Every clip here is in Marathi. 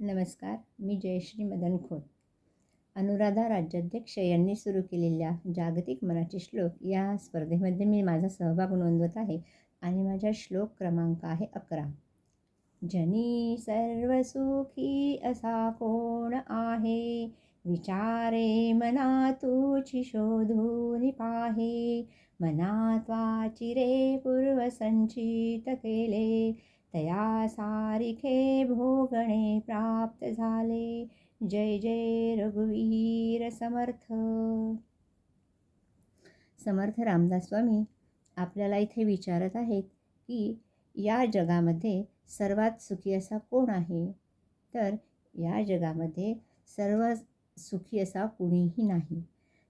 नमस्कार मी जयश्री मदन खोत अनुराधा राज्याध्यक्ष यांनी सुरू केलेल्या जागतिक मनाचे श्लोक या स्पर्धेमध्ये मी माझा सहभाग नोंदवत आहे आणि माझा श्लोक क्रमांक आहे अकरा. जनी सर्वसुखी असा कोण आहे? विचारे मना तुची शोधून पाहे. मनात वाचिरे पूर्वसंचित केले. तया सारिखे भोगणे प्राप्त झाले. जय जय रघुवीर समर्थ. समर्थ रामदास स्वामी आपल्याला इथे विचारत आहेत की या जगामध्ये सर्वात सुखी असा कोण आहे? तर या जगामध्ये सर्व सुखी असा कुणीही नाही.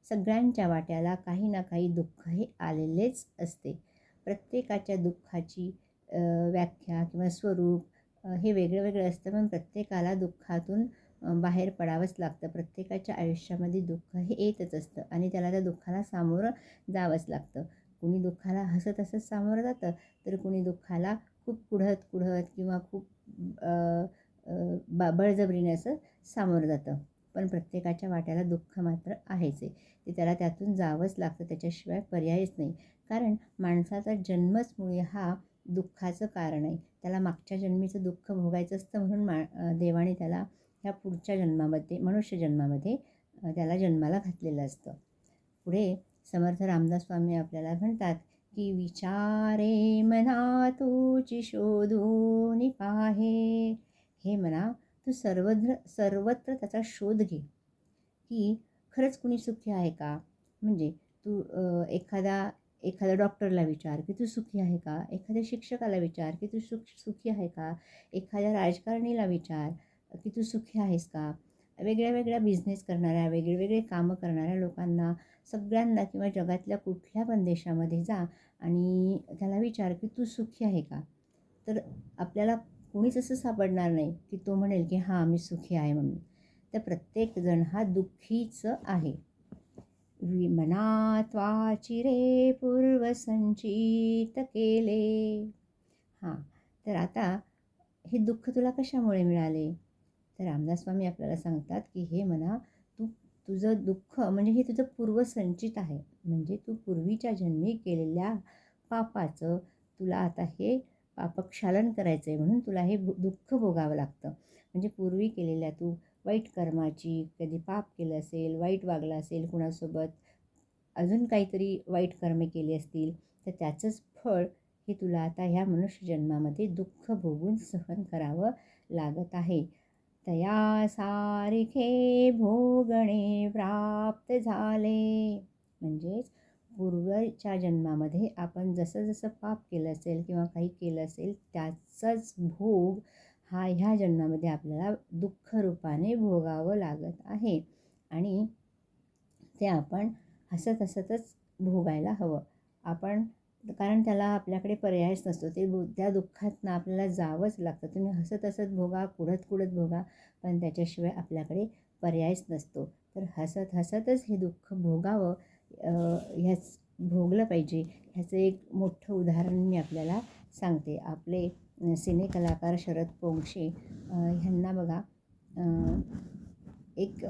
सगळ्यांच्या वाट्याला काही ना काही दुःख हे आलेलेच असते. प्रत्येकाच्या दुःखाची व्याख्या किंवा स्वरूप हे वेगळं वेगळं असतं. पण प्रत्येकाला दुःखातून बाहेर पडावंच लागतं. प्रत्येकाच्या आयुष्यामध्ये दुःख हे येतच असतं आणि त्याला त्या दुःखाला सामोरं जावंच लागतं. कुणी दुःखाला हसत हसत सामोरं जातं तर कुणी दुःखाला खूप कुढत कुढत किंवा खूप बा बळजबरीने असं सामोरं जातं. पण प्रत्येकाच्या वाट्याला दुःख मात्र आहेच आहे. ते त्याला त्यातून जावंच लागतं. त्याच्याशिवाय पर्यायच नाही. कारण माणसाचा जन्मच मुळे हा दुःखाचं कारण आहे. त्याला मागच्या जन्मीचं दुःख भोगायचं असतं म्हणून मा देवाने त्याला ह्या पुढच्या जन्मामध्ये मनुष्य जन्मामध्ये त्याला जन्माला घातलेलं असतं. पुढे समर्थ रामदास स्वामी आपल्याला म्हणतात की विचारे मना तुची शोधून पाहे. हे म्हणा तू सर्वत्र सर्वत्र त्याचा शोध घे. की खरंच कुणी सुखी आहे का? म्हणजे तू एखादा एखाद्या डॉक्टरला विचार की तू सुखी आहे का? एखाद्या शिक्षकाला विचार की तू सुख सुखी आहे का? एखाद्या राजकारणीला विचार की तू सुखी आहेस का? वेगळ्या वेगळ्या बिझनेस करणाऱ्या वेगळेवेगळे कामं करणाऱ्या लोकांना सगळ्यांना किंवा जगातल्या कुठल्या पण देशामध्ये जा आणि त्याला विचार की तू सुखी आहे का? तर आपल्याला कोणीच असं सापडणार नाही की तो म्हणेल की हां मी सुखी आहे म्हणून. तर प्रत्येकजण हा दुःखीच आहे. विमनात चिरे पूर्वसंचित केले हां तर आता हे दुःख तुला कशामुळे मिळाले? तर रामदास स्वामी आपल्याला सांगतात की हे म्हणा तू तुझं दुःख म्हणजे हे तुझं पूर्वसंचित आहे. म्हणजे तू पूर्वीच्या जन्मी केलेल्या पापाचं तुला आता हे पापक्षालन करायचं आहे म्हणून तुला हे दुःख भोगावं लागतं. म्हणजे पूर्वी केलेल्या तू वाईट कर्माची कधी पाप केलं असेल वाईट वागला असेल कुणासोबत अजून काहीतरी वाईट कर्मे केली असतील तर त्याचंच फळ हे तुला आता ह्या मनुष्य जन्मामध्ये दुःख भोगून सहन करावं लागत आहे. तया सारखे भोगणे प्राप्त झाले. म्हणजेच पूर्वच्या जन्मामध्ये आपण जसं जसं पाप केलं असेल किंवा काही केलं असेल त्याचाच भोग हा ह्या जन्मामध्ये आपल्याला दुःखरूपाने भोगावं लागत आहे. आणि ते आपण हसत हसतच भोगायला हवं. आपण कारण त्याला आपल्याकडे पर्यायच नसतो. ते त्या दुःखातनं आपल्याला जावंच लागतं. तुम्ही हसत हसत भोगा कुढत कुढत भोगा पण त्याच्याशिवाय आपल्याकडे पर्यायच नसतो. तर हसत हसतच हे दुःख भोगावं ह्याच भोगलं पाहिजे. ह्याचं एक मोठं उदाहरण मी आपल्याला सांगते. आपले सिनेकलाकार शरद पोंक्षे ह्यांना बघा एक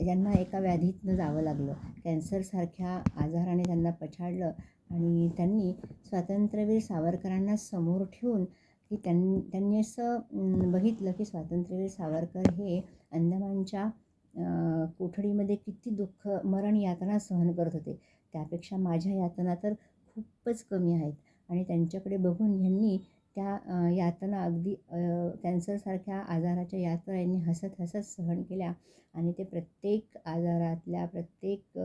यांना एका व्याधीतनं जावं लागलं. कॅन्सरसारख्या आजाराने त्यांना पछाडलं आणि त्यांनी स्वातंत्र्यवीर सावरकरांना समोर ठेवून की त्यां त्यांनी असं बघितलं की स्वातंत्र्यवीर सावरकर हे अंदमानच्या कोठडीमध्ये किती दुःख मरण यातना सहन करत होते. त्यापेक्षा माझ्या यातना तर खूपच कमी आहेत. आणि त्यांच्याकडे बघून ह्यांनी त्या यातना अगदी कॅन्सरसारख्या आजाराच्या यातना यांनी हसत हसत सहन केल्या आणि ते प्रत्येक आजारातल्या प्रत्येक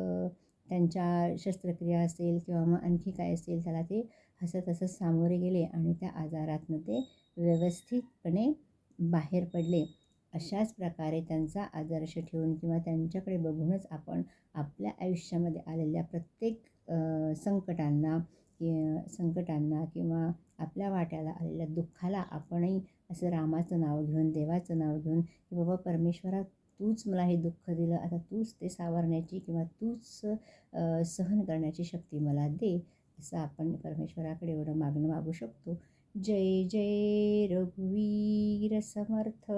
त्यांच्या शस्त्रक्रिया असेल किंवा मग आणखी काय असेल त्याला ते हसत हसत सामोरे गेले आणि त्या आजारातनं ते व्यवस्थितपणे बाहेर पडले. अशाच प्रकारे त्यांचा आदर्श ठेवून किंवा त्यांच्याकडे बघूनच आपण आपल्या आयुष्यामध्ये आलेल्या प्रत्येक संकटांना संकटांना किंवा आपल्या वाट्याला आलेल्या दुःखाला आपणही असं रामाचं नाव घेऊन देवाचं नाव घेऊन की बाबा परमेश्वरा तूच मला हे दुःख दिलं. आता तूच ते सावरण्याची किंवा तूच सहन करण्याची शक्ती मला दे असं आपण परमेश्वराकडे एवढं मागणं मागू शकतो. जय जय रघुवीर समर्थ.